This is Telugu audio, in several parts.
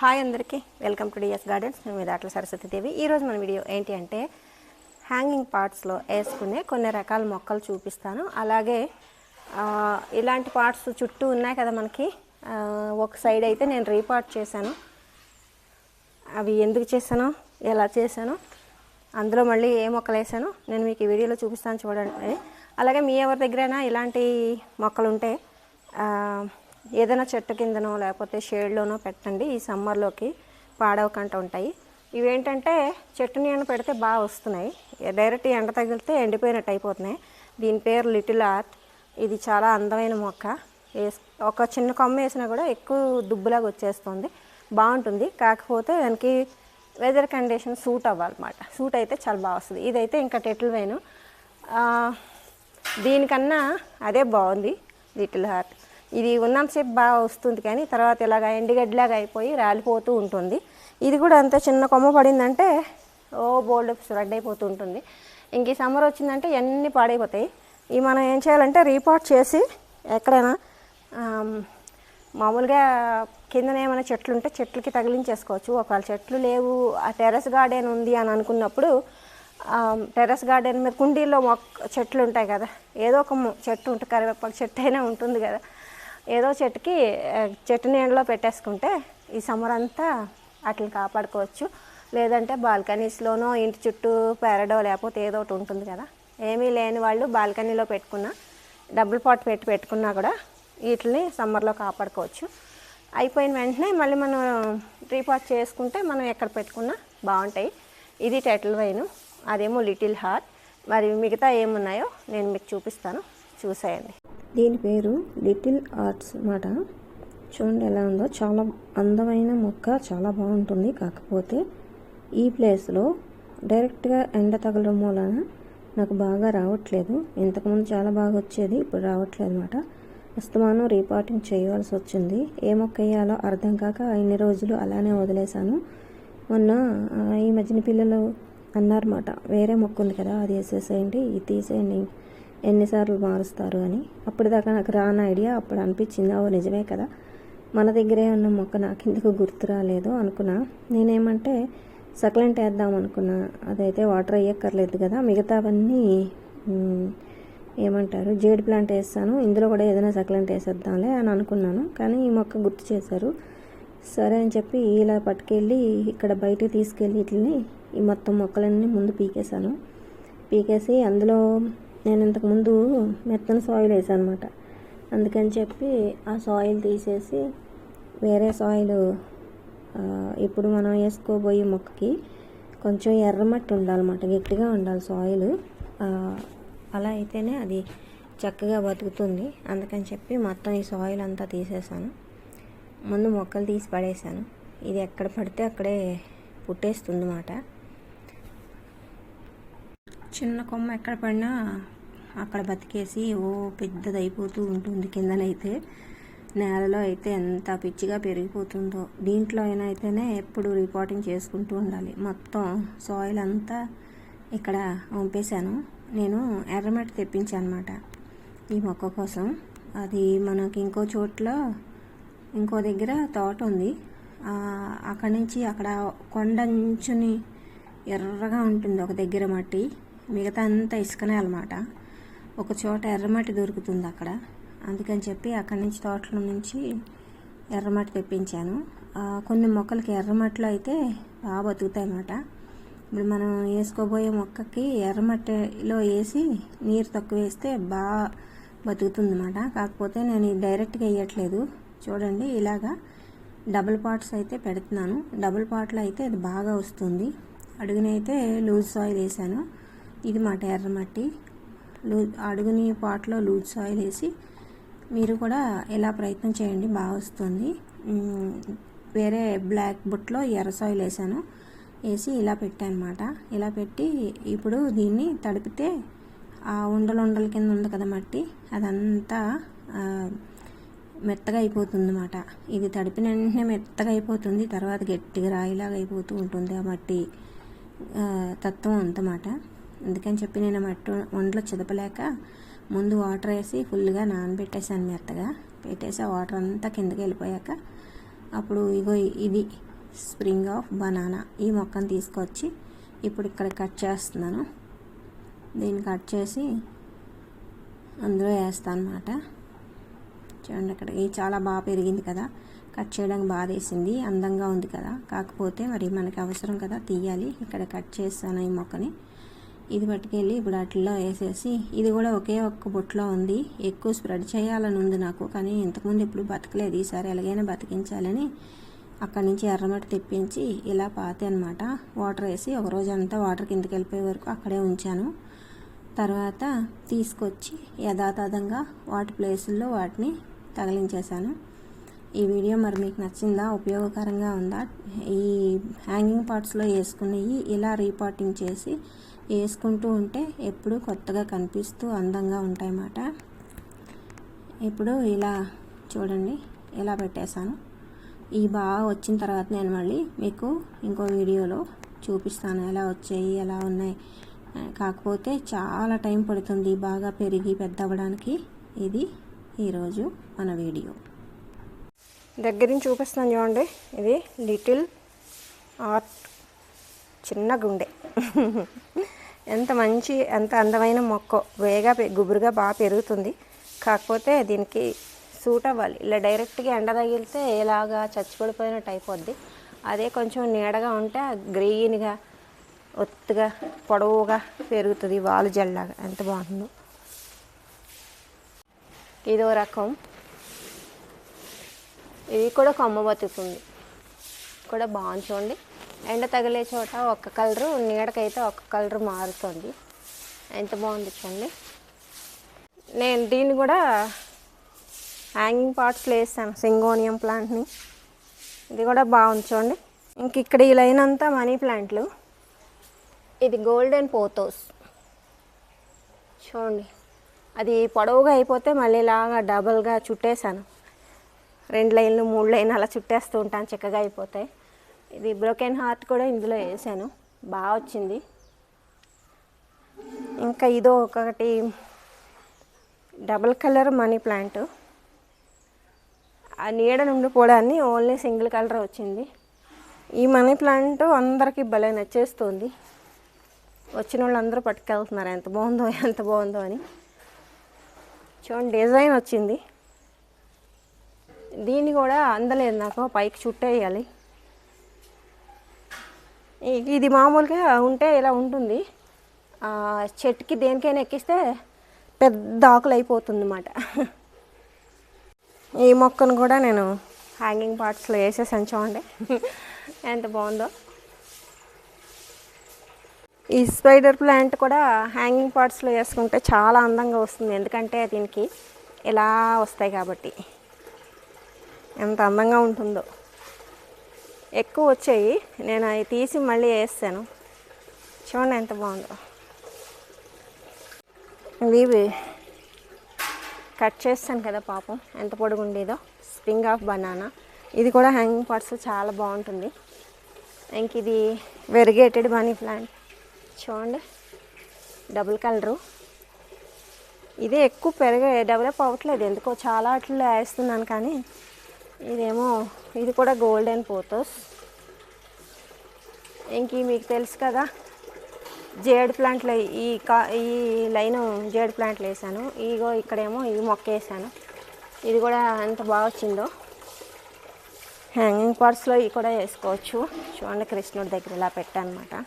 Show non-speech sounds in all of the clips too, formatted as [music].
హాయ్ అందరికీ. Welcome to DS gardens. మేము దాట్ల సరస్వతి దేవి ఈరోజు మన వీడియో ఏంటి అంటే హ్యాంగింగ్ పార్ట్స్లో వేసుకునే కొన్ని రకాల మొక్కలు చూపిస్తాను. అలాగే ఇలాంటి పార్ట్స్ చుట్టూ ఉన్నాయి కదా మనకి. ఒక సైడ్ అయితే నేను రీపార్ట్ చేశాను. అవి ఎందుకు చేశానో? ఎలా చేశానో? అందులో మళ్ళీ ఏ మొక్కలు వేసానో నేను మీకు ఈ వీడియోలో చూపిస్తాను చూడండి. అలాగే మీ ఎవరి దగ్గరైనా ఇలాంటి మొక్కలు ఉంటే ఏదైనా చెట్టు కిందనో లేకపోతే షేడ్లోనో పెట్టండి ఈ సమ్మర్లోకి పాడవకుండా ఉంటాయి. ఇవేంటంటే చెట్టు నీడ పెడితే బాగా వస్తున్నాయి. డైరెక్ట్ ఎండ తగిలితే ఎండిపోయినట్టు అయిపోతున్నాయి. దీని పేరు లిటిల్ ఆర్త్ ఇది చాలా అందమైన మొక్క. ఒక చిన్న కొమ్మ వేసినా కూడా ఎక్కువ దుబ్బులాగా వచ్చేస్తుంది. బాగుంటుంది. కాకపోతే దానికి వెదర్ కండిషన్ సూట్ అవ్వాలన్నమాట. సూట్ అయితే చాలా బాగా వస్తుంది. ఇదైతే ఇంకా టెటిల్ వేను దీనికన్నా అదే బాగుంది లిటిల్ హార్ట్ ఇది ఉన్నంతసేపు బాగా వస్తుంది కానీ తర్వాత ఇలాగ ఎండిగడ్డిలాగా అయిపోయి రాలిపోతూ ఉంటుంది. ఇది కూడా అంత చిన్న కొమ్మ పడిందంటే ఓ బోల్డ్ స్ప్రెడ్ అయిపోతూ ఉంటుంది. ఇంక ఈ సమ్మర్ వచ్చిందంటే ఇవన్నీ పాడైపోతాయి. ఇవి మనం ఏం చేయాలంటే రీపాట్ చేసి ఎక్కడైనా మామూలుగా కిందన ఏమైనా చెట్లు ఉంటే చెట్లకి తగిలించేసుకోవచ్చు. ఒకవేళ చెట్లు లేవు ఆ టెర్రస్ గార్డెన్ ఉంది అని అనుకున్నప్పుడు టెర్రస్ గార్డెన్ మీద కుండీల్లో మొక్క చెట్లు ఉంటాయి కదా. ఏదో ఒక చెట్టు ఉంటుంది కరివేపాకు చెట్టు అయినా ఉంటుంది కదా. ఏదో చెట్టుకి చెట్టు నీడలో పెట్టేసుకుంటే ఈ సమ్మర్ అంతా వాటిని కాపాడుకోవచ్చు. లేదంటే బాల్కనీస్లోనో ఇంటి చుట్టూ పెరడో లేకపోతే ఏదో ఒకటి ఉంటుంది కదా. ఏమీ లేని వాళ్ళు బాల్కనీలో పెట్టుకున్న డబుల్ పాట్ పెట్టి పెట్టుకున్నా కూడా వీటిని సమ్మర్లో కాపాడుకోవచ్చు. అయిపోయిన వెంటనే మళ్ళీ మనం రీపాట్ చేసుకుంటే మనం ఎక్కడ పెట్టుకున్నా బాగుంటాయి. ఇది టెటల్ వైన్ అదేమో లిటిల్ హార్ట్. మరి మిగతా ఏమున్నాయో నేను మీకు చూపిస్తాను. చూసేయండి. దీని పేరు లిటిల్ ఆర్ట్స్ అన్నమాట. చూడండి ఎలా ఉందో. చాలా అందమైన మొక్క చాలా బాగుంటుంది. కాకపోతే ఈ ప్లేస్లో డైరెక్ట్గా ఎండ తగలడం మూలన నాకు బాగా రావట్లేదు. ఇంతకుముందు చాలా బాగా వచ్చేది ఇప్పుడు రావట్లేదు అనమాట అస్తమానం రీపాటింగ్ చేయవలసి వచ్చింది. ఏ మొక్క వేయాలో అర్థం కాక ఇన్ని రోజులు అలానే వదిలేశాను. మొన్న ఈ మధ్యన పిల్లలు అన్నారన్నమాట వేరే మొక్క ఉంది కదా అది వేసేసేయండి ఇది తీసేయండి ఎన్నిసార్లు మారుస్తారు అని. అప్పటిదాకా నాకు రాని ఐడియా అప్పుడు అనిపించింది ఓ నిజమే కదా. మన దగ్గరే ఉన్న మొక్క నాకు ఎందుకు గుర్తు రాలేదు అనుకున్నా. నేనేమంటే సక్లెంట్ వేద్దాం అనుకున్నా. అదైతే వాటర్ అయ్యక్కర్లేదు కదా. మిగతావన్నీ ఏమంటారు జేడ్ ప్లాంట్ వేస్తాను. ఇందులో కూడా ఏదైనా సక్లెంట్ వేసేద్దాంలే అని అనుకున్నాను. కానీ ఈ మొక్క గుర్తు చేశారు. సరే అని చెప్పి ఇలా పట్టుకెళ్ళి ఇక్కడ బయటకు తీసుకెళ్ళి వీటిని ఈ మొత్తం మొక్కలన్నీ ముందు పీకేశాను. పీకేసి అందులో నేను ఇంతకుముందు మెత్తన సాయిల్ వేసాను అనమాట అందుకని చెప్పి ఆ సాయిల్ తీసేసి వేరే సాయిల్ ఇప్పుడు మనం వేసుకోబోయే మొక్కకి కొంచెం ఎర్రమట్టి ఉండాలన్నమాట. గట్టిగా ఉండాలి సాయిల్ అలా అయితేనే అది చక్కగా బతుకుతుంది. అందుకని చెప్పి మొత్తం ఈ సాయిల్ అంతా తీసేసాను. ముందు మొక్కలు తీసి పడేసాను. ఇది ఎక్కడ పడితే అక్కడే పుట్టేస్తుంది అన్నమాట చిన్న కొమ్మ ఎక్కడ పడినా అక్కడ బతికేసి ఓ పెద్దదైపోతూ ఉంటుంది కిందనైతే. నేలలో అయితే ఎంత పిచ్చిగా పెరిగిపోతుందో. దీంట్లో అయినా అయితేనే ఎప్పుడు రిపోర్టింగ్ చేసుకుంటూ ఉండాలి. మొత్తం సాయిల్ అంతా ఇక్కడ పంపేశాను నేను ఎర్రమట్టి తెప్పించాను అనమాట ఈ మొక్క కోసం. అది మనకి ఇంకో చోట్ల ఇంకో దగ్గర తోట ఉంది. అక్కడ నుంచి అక్కడ కొండంచుని ఎర్రగా ఉంటుంది ఒక దగ్గర మట్టి. మిగతా అంతా ఇసుకనే అనమాట ఒక చోట ఎర్రమట్టి దొరుకుతుంది అక్కడ. అందుకని చెప్పి అక్కడి నుంచి తోటల నుంచి ఎర్రమట్టి తెప్పించాను. కొన్ని మొక్కలకి ఎర్రమట్టిలో అయితే బాగా బతుకుతాయి అన్నమాట ఇప్పుడు మనం వేసుకోబోయే మొక్కకి ఎర్రమట్టిలో వేసి నీరు తక్కువ వేస్తే బాగా బతుకుతుంది అన్నమాట కాకపోతే నేను డైరెక్ట్గా వేయట్లేదు. చూడండి ఇలాగా డబుల్ పాట్స్ అయితే పెడుతున్నాను. డబుల్ పాట్లో అయితే అది బాగా వస్తుంది. అడుగునైతే లూజ్ సాయిల్ వేసాను. ఇది మాట ఎర్రమట్టి. లూ అడుగుని పాట్లో లూజ్ సాయిల్ వేసి మీరు కూడా ఇలా ప్రయత్నం చేయండి బాగా వస్తుంది. వేరే బ్లాక్ బుట్లో ఎర్ర సాయిల్ వేసాను. వేసి ఇలా అనమాట ఇలా పెట్టి ఇప్పుడు దీన్ని తడిపితే ఆ ఉండలు ఉండల కింద ఉంది కదా మట్టి అదంతా మెత్తగా అయిపోతుంది అన్నమాట ఇది తడిపిన వెంటనే మెత్తగా అయిపోతుంది తర్వాత గట్టిగా రాయిలాగా అయిపోతూ ఉంటుంది ఆ మట్టి తత్వం అంతమాట. అందుకని చెప్పి నేను మట్టి వంటలో చిదపలేక ముందు వాటర్ వేసి ఫుల్గా నానబెట్టేసాను మెత్తగా పెట్టేసి ఆ వాటర్ అంతా కిందకి వెళ్ళిపోయాక అప్పుడు ఇగో ఇది స్ప్రింగ్ ఆఫ్ బనానా. ఈ మొక్కను తీసుకొచ్చి ఇప్పుడు ఇక్కడ కట్ చేస్తున్నాను. దీన్ని కట్ చేసి అందులో వేస్తాను అనమాట చూడండి ఇక్కడ ఇది చాలా బాగా పెరిగింది కదా. కట్ చేయడానికి బాగా వేసింది. అందంగా ఉంది కదా. కాకపోతే మరి మనకి అవసరం కదా. తీయాలి. ఇక్కడ కట్ చేస్తాను ఈ మొక్కని. ఇది పట్టుకెళ్ళి ఇప్పుడు అట్లా వేసేసి ఇది కూడా ఒకే ఒక్క బుట్టలో ఉంది. ఎక్కువ స్ప్రెడ్ చేయాలని ఉంది నాకు కానీ ఇంతకుముందు ఇప్పుడు బతకలేదు. ఈసారి ఎలాగైనా బతికించాలని అక్కడి నుంచి ఎర్రమట్టి తెప్పించి ఇలా పాతే అనమాట వాటర్ వేసి ఒక రోజు అంతా వాటర్ కిందకి వెళ్ళిపోయే వరకు అక్కడే ఉంచాను. తర్వాత తీసుకొచ్చి యథాతథంగా వాటి ప్లేసుల్లో వాటిని తగిలించేశాను. ఈ వీడియో మరి మీకు నచ్చిందా? ఉపయోగకరంగా ఉందా? ఈ హ్యాంగింగ్ పార్ట్స్లో వేసుకునేవి ఇలా రీపాటింగ్ చేసి వేసుకుంటూ ఉంటే ఎప్పుడు కొత్తగా కనిపిస్తూ అందంగా ఉంటాయన్నమాట. ఇప్పుడు ఇలా చూడండి ఇలా పెట్టేశాను. ఈ బాగా వచ్చిన తర్వాత నేను మళ్ళీ మీకు ఇంకో వీడియోలో చూపిస్తాను ఎలా వచ్చాయి ఎలా ఉన్నాయి. కాకపోతే చాలా టైం పడుతుంది బాగా పెరిగి పెద్ద అవ్వడానికి. ఇది ఈరోజు మన వీడియో. దగ్గర నుంచి చూపిస్తాను చూడండి ఇది లిటిల్ ఆర్ట్ చిన్న గుండె. ఎంత మంచి ఎంత అందమైన మొక్క. వేగా పె- గుబురుగా బాగా పెరుగుతుంది. కాకపోతే దీనికి సూట్ అవ్వాలి. ఇలా డైరెక్ట్గా ఎండ తగిలితే ఇలాగా చచ్చిపడిపోయినట్టు అయిపోద్ది. అదే కొంచెం నీడగా ఉంటే గ్రీన్గా ఒత్తుగా పొడవుగా పెరుగుతుంది వాలు జల్లాగా. ఎంత బాగుందో. ఇదో రకం. ఇది కూడా కొమ్మ బతుకుతుంది. కూడా బాగుంది చూడండి. ఎండ తగిలే చోట ఒక కలరు నీడకైతే ఒక కలరు మారుతుంది. ఎంత బాగుంది చూడండి. నేను దీన్ని కూడా హ్యాంగింగ్ పార్ట్స్లో వేసాను సింగోనియం ప్లాంట్ని ఇది కూడా బాగుంది చూడండి. ఇంక ఇక్కడ ఈ లైన్ అంతా మనీ ప్లాంట్లు ఇది గోల్డెన్ పోతోస్ చూడండి. అది పొడవుగా అయిపోతే మళ్ళీ ఇలాగా డబల్గా చుట్టేశాను. రెండు లైన్లు మూడు లైన్లు అలా చుట్టేస్తూ ఉంటాను చక్కగా అయిపోతాయి ఇది బ్రోకెన్ హార్ట్ కూడా ఇందులో వేసాను. బాగా వచ్చింది. ఇంకా ఇదో ఒకటి డబుల్ కలర్ మనీ ప్లాంట్. ఆ నీడ ఉండిపోవడాన్ని ఓన్లీ సింగిల్ కలర్ వచ్చింది. ఈ మనీ ప్లాంట్ అందరికీ భలే నచ్చేస్తుంది. వచ్చిన వాళ్ళు అందరూ పట్టుకెళ్తున్నారు. ఎంత బాగుందో ఎంత బాగుందో అని. చూడండి డిజైన్ వచ్చింది. దీన్ని కూడా అందలేదు నాకు పైకి చుట్టేయాలి. ఇది మామూలుగా ఉంటే ఇలా ఉంటుంది. చెట్టుకి దేనికైనా ఎక్కిస్తే పెద్ద ఆకులు అయిపోతుంది అన్నమాట ఈ మొక్కను కూడా నేను హ్యాంగింగ్ పార్ట్స్లో వేసేసాను చూడండి. ఎంత బాగుందో. ఈ స్పైడర్ ప్లాంట్ కూడా హ్యాంగింగ్ పార్ట్స్లో వేసుకుంటే చాలా అందంగా వస్తుంది. ఎందుకంటే దీనికి ఇలా వస్తాయి కాబట్టి. ఎంత అందంగా ఉంటుందో. ఎక్కువ వచ్చాయి. నేను అవి తీసి మళ్ళీ వేస్తాను. చూడండి ఎంత బాగుందో. ఇవి కట్ చేస్తాను కదా పాపం. ఎంత పొడుగు ఉండేదో. స్ప్రింగ్ ఆఫ్ బనానా ఇది కూడా హ్యాంగింగ్ పార్ట్స్ చాలా బాగుంటుంది. ఇంక ఇది వెరిగేటెడ్ మనీ ప్లాంట్ చూడండి. డబుల్ కలరు ఇదే ఎక్కువ పెరగ డెవలప్ అవ్వట్లేదు. ఎందుకో చాలా అట్లా వేస్తున్నాను కానీ ఇదేమో ఇది కూడా గోల్డెన్ పోతోస్ ఇంక మీకు తెలుసు కదా? జేడ్ ప్లాంట్లు ఈ కా ఈ లైన్ జేడ్ ప్లాంట్లు వేసాను. ఇగో ఇక్కడేమో ఈ మొక్క వేసాను. ఇది కూడా ఎంత బాగా వచ్చిందో. హ్యాంగింగ్ పార్ట్స్లో ఇవి కూడా వేసుకోవచ్చు. చూడండి కృష్ణుడి దగ్గర ఇలా పెట్టానమాట.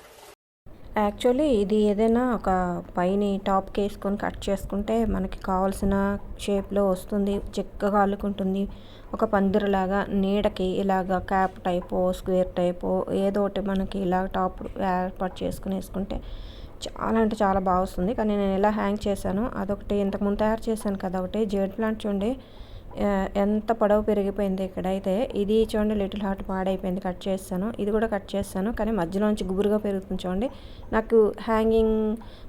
యాక్చువల్లీ ఇది ఏదైనా ఒక పైన టాప్కి వేసుకొని కట్ చేసుకుంటే మనకి కావాల్సిన షేప్లో వస్తుంది చిక్కగా అల్లుకుంటుంది. ఒక పందిరిలాగా నీడకి ఇలాగ క్యాప్ టైపో స్క్వేర్ టైపో ఏదో ఒకటి మనకి ఇలా టాప్ ఏర్పాటు చేసుకుని వేసుకుంటే చాలా అంటే చాలా బాగా వస్తుంది. కానీ నేను ఎలా హ్యాంగ్ చేశాను అదొకటి ఇంతకుముందు తయారు చేశాను కదా ఒకటి జేడ్ ప్లాంట్ చూడండి. ఎంత పొడవు పెరిగిపోయింది ఇక్కడైతే ఇది చూడండి లిటిల్ హార్ట్ పాడైపోయింది కట్ చేస్తాను. ఇది కూడా కట్ చేస్తాను కానీ మధ్యలోంచి గుబురుగా పెరుగుతుంది చూడండి. నాకు హ్యాంగింగ్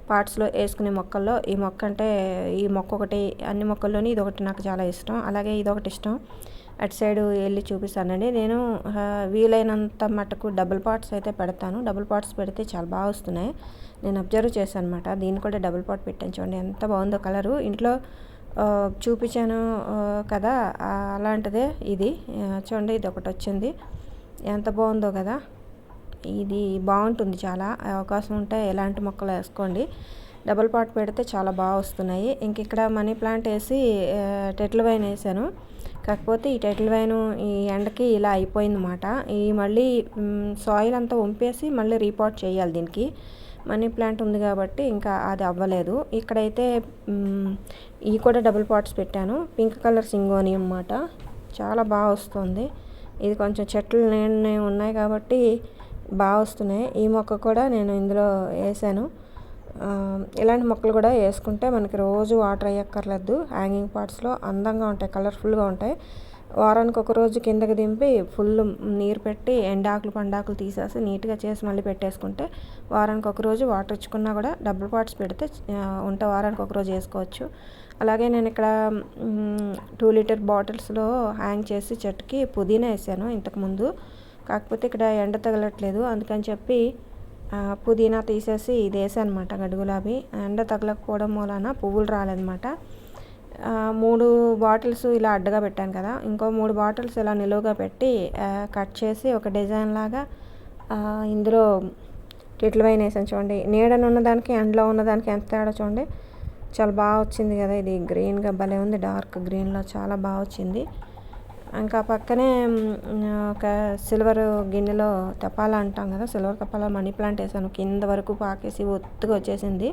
పార్ట్స్లో వేసుకునే మొక్కల్లో ఈ మొక్క అంటే ఈ మొక్క ఒకటి అన్ని మొక్కల్లోని ఇది ఒకటి నాకు చాలా ఇష్టం. అలాగే ఇది ఒకటి ఇష్టం. అటు సైడ్ వెళ్ళి చూపిస్తానండి. నేను వీలైనంత మటుకు డబుల్ పార్ట్స్ అయితే పెడతాను. డబుల్ పార్ట్స్ పెడితే చాలా బాగా వస్తున్నాయి. నేను అబ్జర్వ్ చేశాను అనమాట దీన్ని కూడా డబుల్ పాట్ పెట్టాను చూడండి. ఎంత బాగుందో కలరు. ఇంట్లో చూపించాను కదా అలాంటిదే ఇది. చూడండి ఇది ఒకటి వచ్చింది. ఎంత బాగుందో కదా. ఇది బాగుంటుంది చాలా. అవకాశం ఉంటే ఎలాంటి మొక్కలు వేసుకోండి. డబుల్ పాట్ పెడితే చాలా బాగా వస్తున్నాయి. ఇంక ఇక్కడ మనీ ప్లాంట్ వేసి టెటిల్ వైన్ వేసాను. కాకపోతే ఈ టెటిల్ వైన్ ఈ ఎండకి ఇలా అయిపోయిందన్నమాట. ఈ మళ్ళీ సాయిల్ అంతా వంపేసి మళ్ళీ రీపాట్ చేయాలి దీనికి. మనీ ప్లాంట్ ఉంది కాబట్టి ఇంకా అది అవ్వలేదు. ఇక్కడైతే ఈ కూడా డబుల్ పాట్స్ పెట్టాను. పింక్ కలర్ సింగోని అన్నమాట. చాలా బాగా వస్తుంది. ఇది కొంచెం చెట్లు నేను ఉన్నాయి కాబట్టి బాగా వస్తున్నాయి. ఈ మొక్క కూడా నేను ఇందులో వేసాను. ఇలాంటి మొక్కలు కూడా వేసుకుంటే మనకి రోజు వాటర్ అయ్యక్కర్లేదు హ్యాంగింగ్ పార్ట్స్లో అందంగా ఉంటాయి కలర్ఫుల్గా ఉంటాయి. వారానికి ఒక రోజు కిందకి దింపి ఫుల్ నీరు పెట్టి ఎండాకులు పండాకులు తీసేసి నీట్గా చేసి మళ్ళీ పెట్టేసుకుంటే వారానికి ఒక రోజు వాటర్ ఇచ్చుకున్నా కూడా డబుల్ పాట్స్ పెడితే వంట ఉంటే వారానికి ఒక రోజు వేసుకోవచ్చు. అలాగే నేను ఇక్కడ టూ లీటర్ బాటిల్స్లో హ్యాంగ్ చేసి చెట్టుకి పుదీనా వేసాను ఇంతకుముందు కాకపోతే ఇక్కడ ఎండ తగలట్లేదు. అందుకని చెప్పి పుదీనా తీసేసి ఇది వేసాను అనమాట గులాబీ. ఎండ తగలకపోవడం వలన పువ్వులు రాలేదన్నమాట. మూడు బాటిల్స్ ఇలా అడ్డగా పెట్టాను కదా. ఇంకో మూడు బాటిల్స్ ఇలా నిలువుగా పెట్టి కట్ చేసి ఒక డిజైన్ లాగా ఇందులో టిట్లు వైన్ వేసాను చూడండి. నీడను ఉన్నదానికి ఎండలో ఉన్నదానికి ఎంత తేడా చూడండి. చాలా బాగా వచ్చింది కదా ఇది. గ్రీన్గా భలే ఉంది. డార్క్ గ్రీన్లో చాలా బాగా వచ్చింది. ఇంకా పక్కనే ఒక సిల్వర్ గిన్నెలో తపాలా అంటాం కదా సిల్వర్ తపాలా మనీ ప్లాంట్ వేసాను. కింద వరకు పాకేసి ఒత్తుగా వచ్చేసింది.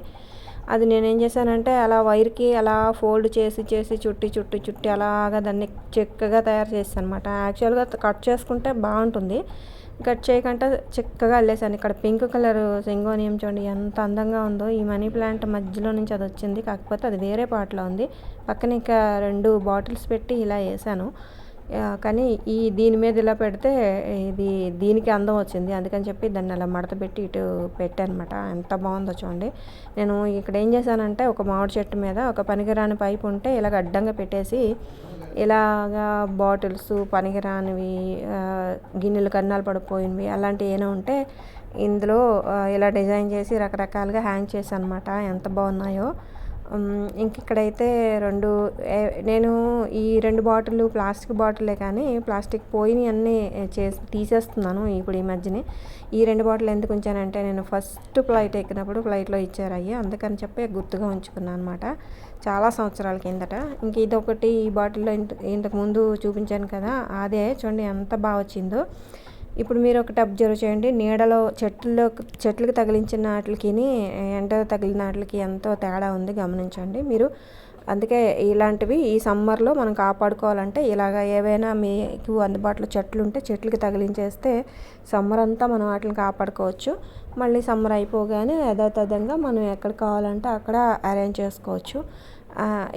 అది నేనేం చేశానంటే అలా వైర్కి అలా ఫోల్డ్ చేసి చేసి చుట్టి చుట్టి చుట్టి అలాగా దాన్ని చిక్కగా తయారు చేస్తాను అనమాట యాక్చువల్గా కట్ చేసుకుంటే బాగుంటుంది. కట్ చేయకుండా చిక్కగా అల్లేసాను. ఇక్కడ పింక్ కలర్ సింగోనియం చూడండి ఎంత అందంగా ఉందో. ఈ మనీ ప్లాంట్ మధ్యలో నుంచి అది వచ్చింది. కాకపోతే అది వేరే పాటలో ఉంది. పక్కన ఇంకా రెండు బాటిల్స్ పెట్టి ఇలా వేసాను. కానీ ఈ దీని మీద ఇలా పెడితే ఇది దీనికి అందం వచ్చింది. అందుకని చెప్పి దాన్ని అలా మడత పెట్టి ఇటు పెట్టాను అనమాట ఎంత బాగుందో చూడండి. నేను ఇక్కడ ఏం చేశానంటే ఒక మామిడి చెట్టు మీద ఒక పనికిరాని పైపు ఉంటే ఇలాగ అడ్డంగా పెట్టేసి ఇలాగా బాటిల్స్ పనికిరానివి గిన్నెలు కన్నాలు పడిపోయినవి అలాంటివి ఏమైనా ఉంటే ఇందులో ఇలా డిజైన్ చేసి రకరకాలుగా హ్యాంగ్ చేశాను అనమాట ఎంత బాగున్నాయో. ఇంక ఇక్కడైతే రెండు నేను ఈ రెండు బాటిల్ ప్లాస్టిక్ బాటిలే కానీ ప్లాస్టిక్ పోయిని అన్నీ చేసి తీసేస్తున్నాను ఇప్పుడు ఈ మధ్యనే. ఈ రెండు బాటిల్ ఎందుకు ఉంచానంటే నేను ఫస్ట్ ఫ్లైట్ ఎక్కినప్పుడు ఫ్లైట్లో ఇచ్చారు అయ్యి. అందుకని చెప్పి గుర్తుగా ఉంచుకున్నాను అనమాట చాలా సంవత్సరాల కిందట. ఇంక ఇదొకటి ఈ బాటిల్లో ఇంత ఇంతకు ముందు చూపించాను కదా అదే చూడండి ఎంత బాగా వచ్చిందో. ఇప్పుడు మీరు ఒకటి అబ్జర్వ్ చేయండి. నీడలో చెట్లలో చెట్లకు తగిలించిన వాటికి ఎండ తగిలిన వాటికి ఎంతో తేడా ఉంది. గమనించండి. మీరు అందుకే ఇలాంటివి ఈ సమ్మర్లో మనం కాపాడుకోవాలంటే ఇలాగ ఏవైనా మీకు అందుబాటులో చెట్లు ఉంటే చెట్లకి తగిలించేస్తే సమ్మర్ అంతా మనం వాటిని కాపాడుకోవచ్చు. మళ్ళీ సమ్మర్ అయిపోగానే యథాతథంగా మనం ఎక్కడ కావాలంటే అక్కడ అరేంజ్ చేసుకోవచ్చు.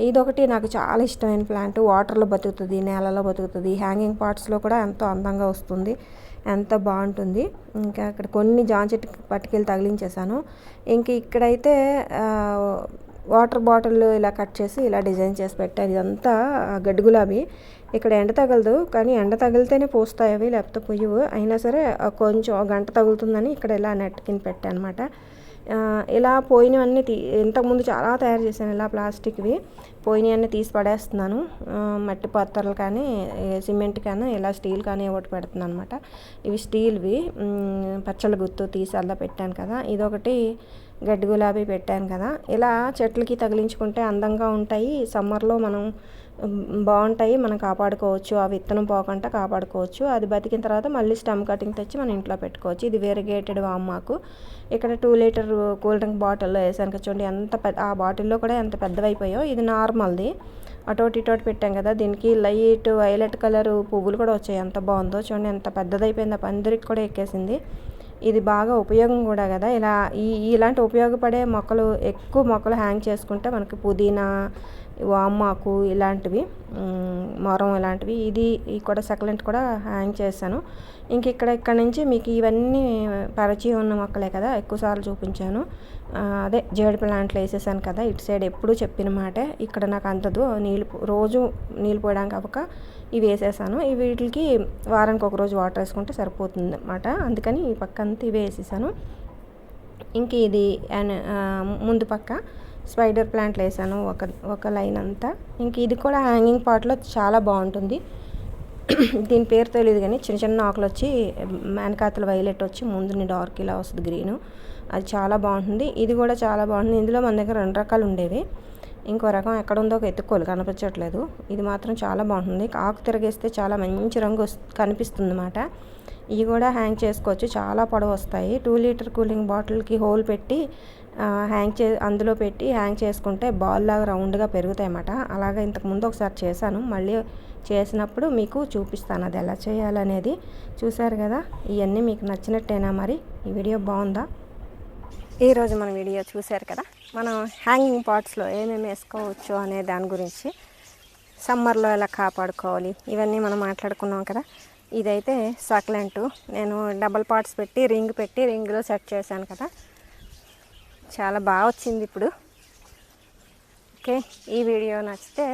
ఇదొకటి నాకు చాలా ఇష్టమైన ప్లాంట్. వాటర్లో బతుకుతుంది నేలలో బతుకుతుంది. హ్యాంగింగ్ పార్ట్స్లో కూడా ఎంతో అందంగా వస్తుంది. ఎంత బాగుంటుంది. ఇంకా అక్కడ కొన్ని జామ చెట్టు పట్టుకెళ్ళి తగిలించేసాను ఇంక ఇక్కడైతే వాటర్ బాటిల్ ఇలా కట్ చేసి ఇలా డిజైన్ చేసి పెట్టాను ఇదంతా గడ్డి గులాబీ. ఇక్కడ ఎండ తగలదు కానీ ఎండ తగిలితేనే పూస్తాయి అవి లేకపోతే పొయ్యవు. అయినా సరే కొంచెం గంట తగులుతుందని ఇక్కడ ఇలా నెట్ కింద పెట్టాను అనమాట ఇలా పోయినవన్నీ తీ ఇంతకుముందు చాలా తయారు చేశాను ఇలా ప్లాస్టిక్వి. పోయినవన్నీ తీసి పడేస్తున్నాను. మట్టి పాత్రలు కానీ సిమెంట్ కానీ ఇలా స్టీల్ కానీ ఒకటి పెడుతున్నాను అనమాట ఇవి స్టీల్వి పచ్చళ్ళ గుత్తు తీసి అలా పెట్టాను కదా. ఇదొకటి గడ్డి గులాబీ పెట్టాను కదా. ఇలా చెట్లకి తగిలించుకుంటే అందంగా ఉంటాయి. సమ్మర్లో మనం బాగుంటాయి మనం కాపాడుకోవచ్చు ఆ విత్తనం పోకుండా కాపాడుకోవచ్చు. అది బతికిన తర్వాత మళ్ళీ స్టమ్ కటింగ్ తెచ్చి మనం ఇంట్లో పెట్టుకోవచ్చు. ఇది వేరిగేటెడ్ వామ్మాకు ఇక్కడ టూ లీటర్ కూల్ డ్రింక్ బాటిల్లో వేసాను చూడండి ఎంత పెద్ద ఆ బాటిల్లో కూడా ఎంత పెద్దవైపోయో ఇది నార్మల్ది. అటోటి ఇటోటి పెట్టాం కదా దీనికి లైట్ వైలెట్ కలర్ పువ్వులు కూడా వచ్చాయి. ఎంత బాగుందో చూడండి ఎంత పెద్దదైపోయింది. అందరికి పందిరికి కూడా ఎక్కేసింది. ఇది బాగా ఉపయోగం కూడా కదా. ఇలా ఈ ఇలాంటి ఉపయోగపడే మొక్కలు ఎక్కువ మొక్కలు హ్యాంగ్ చేసుకుంటే మనకి పుదీనా వామాకు ఇలాంటివి మొరం ఇలాంటివి ఇది కూడా సక్లెంట్ కూడా హ్యాంగ్ చేశాను. ఇంక ఇక్కడ ఇక్కడ నుంచి మీకు ఇవన్నీ పరిచయం ఉన్న మొక్కలే కదా ఎక్కువసార్లు చూపించాను. అదే జేడు ప్లాంట్లు వేసేసాను కదా ఇటు సైడ్ ఎప్పుడూ చెప్పిన మాటే ఇక్కడ నాకు అందదు నీళ్ళు పో- రోజు నీళ్ళు పోయడానికి అవ్వక ఇవి వేసేసాను. ఇవి వీటికి వారానికి ఒక రోజు వాటర్ వేసుకుంటే సరిపోతుంది అన్నమాట అందుకని ఈ పక్క అంతా ఇవే వేసేసాను. ఇంక ఇది ముందు పక్క స్పైడర్ ప్లాంట్లు వేసాను ఒక ఒక లైన్ అంతా. ఇంక ఇది కూడా హ్యాంగింగ్ పాట్లో చాలా బాగుంటుంది. [clears throat] దీని పేరు తెలియదు కానీ చిన్న చిన్న ఆకులు వచ్చి మేనకాతల వైలెట్ వచ్చి ముందుని డార్క్ ఇలా వస్తుంది గ్రీన్ అది చాలా బాగుంటుంది. ఇది కూడా చాలా బాగుంటుంది. ఇందులో మన దగ్గర రెండు రకాలు ఉండేవి. ఇంకో రకం ఎక్కడ ఉందో ఎత్తుక్కోలు కనిపించట్లేదు. ఇది మాత్రం చాలా బాగుంటుంది. ఆకు తిరగేస్తే చాలా మంచి రంగు కనిపిస్తుంది అన్నమాట ఇవి కూడా హ్యాంగ్ చేసుకోవచ్చు. చాలా పొడవు వస్తాయి. టూ లీటర్ కూలింగ్ బాటిల్కి హోల్ పెట్టి హ్యాంగ్ చే అందులో పెట్టి హ్యాంగ్ చేసుకుంటే బాల్ లాగా రౌండ్గా పెరుగుతాయి అన్నమాట అలాగే ఇంతకుముందు ఒకసారి చేశాను. మళ్ళీ చేసినప్పుడు మీకు చూపిస్తాను అది ఎలా చేయాలనేది. చూశారు కదా ఇవన్నీ మీకు నచ్చినట్టేనా మరి? ఈ వీడియో బాగుందా? ఈరోజు మన వీడియో చూశారు కదా మనం హ్యాంగింగ్ పార్ట్స్లో ఏమేమి వేసుకోవచ్చు అనే దాని గురించి సమ్మర్లో ఎలా కాపాడుకోవాలి ఇవన్నీ మనం మాట్లాడుకున్నాం కదా. ఇదైతే సక్లెంట్ నేను డబల్ పార్ట్స్ పెట్టి రింగ్ పెట్టి రింగ్లో సెట్ చేశాను కదా. చాలా బాగా వచ్చింది ఇప్పుడు. ఓకే ఈ వీడియో నచ్చితే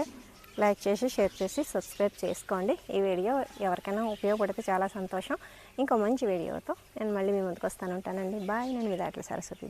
లైక్ చేసి షేర్ చేసి సబ్స్క్రైబ్ చేసుకోండి. ఈ వీడియో ఎవరికైనా ఉపయోగపడితే చాలా సంతోషం. ఇంకో మంచి వీడియోతో నేను మళ్ళీ మీ ముందుకు వస్తాను ఉంటానండి. బాయ్ నేను మీ దాటి సరస్వతి